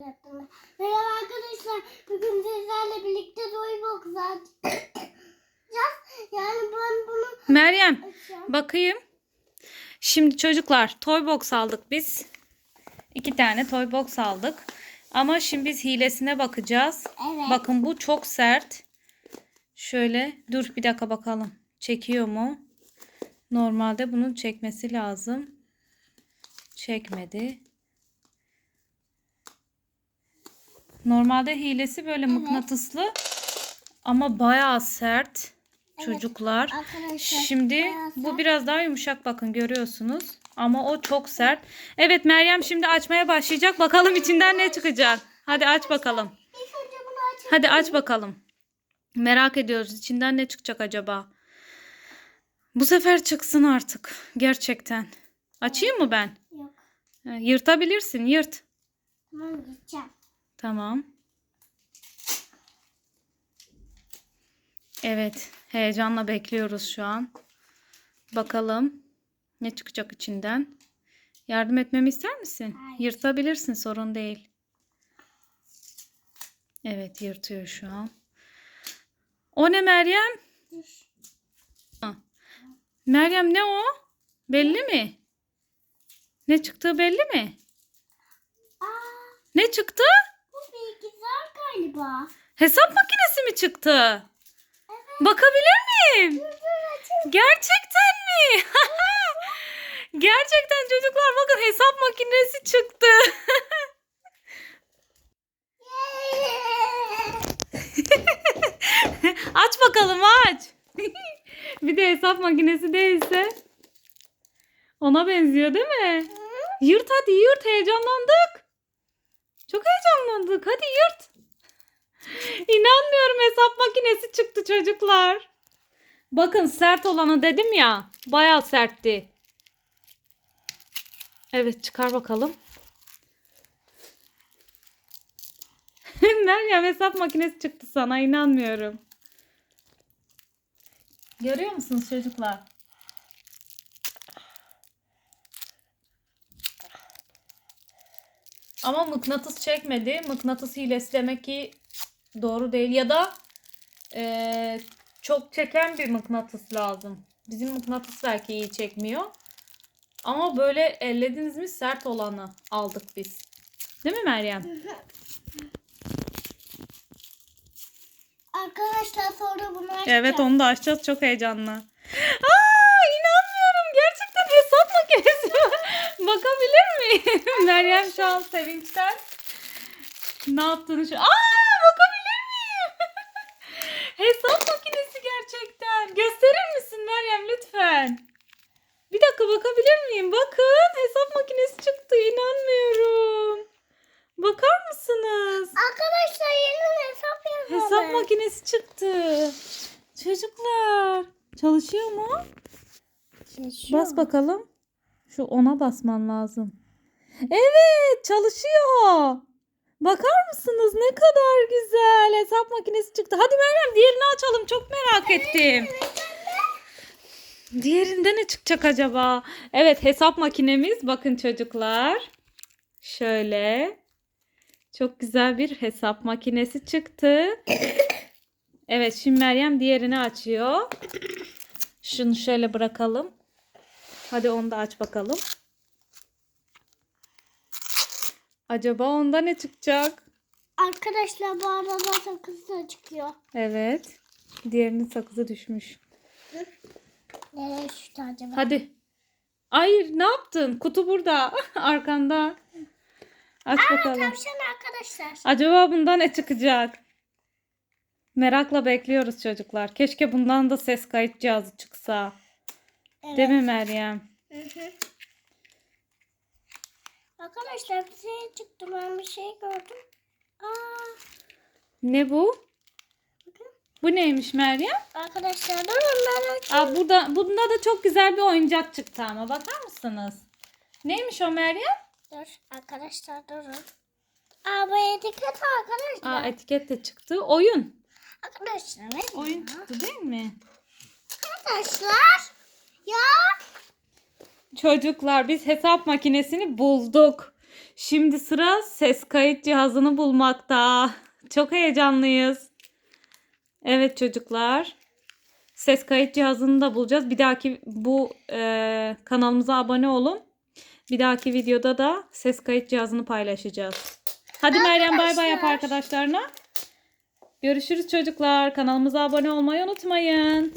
Merhaba arkadaşlar. Bugün sizlerle birlikte alacağız. Yani ben bunu Meryem açacağım. bakayım. Şimdi çocuklar toy box aldık biz. İki tane toy box aldık. Ama şimdi biz hilesine bakacağız. Evet. Bakın bu çok sert. Şöyle dur bir dakika bakalım. Çekiyor mu? Normalde bunun çekmesi lazım. Çekmedi. Normalde hilesi böyle mıknatıslı ama bayağı sert çocuklar. Arkadaşlar. Şimdi bayağı bu sert. biraz daha yumuşak bakın görüyorsunuz. Ama o çok sert. Evet Meryem şimdi açmaya başlayacak. Bakalım içinden ne çıkacak. Hadi aç bakalım. Hadi aç bakalım. Merak ediyoruz içinden ne çıkacak acaba. Bu sefer çıksın artık. Gerçekten. Açayım mı ben? Yok. Yırtabilirsin. Yırt. Tamam gideceğim. Tamam. Evet. Heyecanla bekliyoruz şu an. Bakalım ne çıkacak içinden. Yardım etmemi ister misin? Hayır. Yırtabilirsin sorun değil. Evet yırtıyor şu an. O ne Meryem? Dur. Meryem ne o? Belli mi? Ne çıktığı belli mi? Aa, Ne çıktı? Galiba. Hesap makinesi mi çıktı? Bakabilir miyim? Dur dur açayım. Gerçekten mi? Gerçekten çocuklar bakın hesap makinesi çıktı. aç bakalım aç. bir de hesap makinesi değilse. Ona benziyor değil mi? Yırt hadi yırt heyecanlandık. Çok heyecanlandık hadi yırt. Hesap makinesi çıktı çocuklar. Bakın sert olanı dedim ya. Bayağı sertti. Evet çıkar bakalım. Meryem hesap makinesi çıktı sana inanmıyorum. Görüyor musunuz çocuklar? Ama mıknatıs çekmedi. Mıknatıs hilesi demek ki doğru değil. Ya da eee, çok çeken bir mıknatıs lazım. Bizim mıknatıs belki iyi çekmiyor. Ama böyle ellediniz mi sert olanı aldık biz. Değil mi Meryem? Arkadaşlar sonra bunu açacağım. Evet onu da açacağız. Çok heyecanlı. Aa inanmıyorum. Gerçekten hesap makinesi. Bakabilir miyim? Meryem şu an sevinçten. Ne yaptığını şu... Aa? Hesap makinesi gerçekten. Gösterir misin Meryem lütfen? Bir dakika bakabilir miyim? Bakın hesap makinesi çıktı. İnanmıyorum. Bakar mısınız? Arkadaşlar yeni hesap yapalım. Hesap makinesi çıktı. Çocuklar çalışıyor mu? Bas bakalım. Şu ona basman lazım. Evet çalışıyor. Bakar mısınız ne kadar hesap makinesi çıktı. Hadi Meryem diğerini açalım çok merak ettim. Diğerinde ne çıkacak acaba? Evet hesap makinemiz bakın çocuklar. Şöyle. Çok güzel bir hesap makinesi çıktı. Evet şimdi Meryem diğerini açıyor. Şunu şöyle bırakalım. Hadi onu da aç bakalım. Acaba onda ne çıkacak? Arkadaşlar bu arada sakız da çıkıyor. Evet. Diğerinin sakızı düşmüş. Nereye düştü acaba? Hadi. Hayır ne yaptın? Kutu burada. Arkanda. Aç bakalım. Tavşan arkadaşlar. Acaba bundan ne çıkacak? Merakla bekliyoruz çocuklar. Keşke bundan da ses kayıt cihazı çıksa. Evet. Değil mi Meryem? Hı hı. Arkadaşlar bir şey çıktı. Ben bir şey gördüm. Aa, Ne bu? Bu neymiş Meryem? arkadaşlar durun ben açayım. Aa, burada, bunda da çok güzel bir oyuncak çıktı ama bakar mısınız? Neymiş o Meryem? Dur arkadaşlar durun. Aa bu etiket arkadaşlar. Aa, etiket de çıktı. Oyun. Arkadaşlar ne Oyun ya? çıktı değil mi? Arkadaşlar. Ya. Çocuklar biz hesap makinesini bulduk. Şimdi sıra ses kayıt cihazını bulmakta. Çok heyecanlıyız. Evet çocuklar. Ses kayıt cihazını da bulacağız. Bir dahaki bu e, kanalımıza abone olun. Bir dahaki videoda da ses kayıt cihazını paylaşacağız. Hadi Meryem bay bay yap Arkadaşlar. arkadaşlarına. Görüşürüz çocuklar. Kanalımıza abone olmayı unutmayın.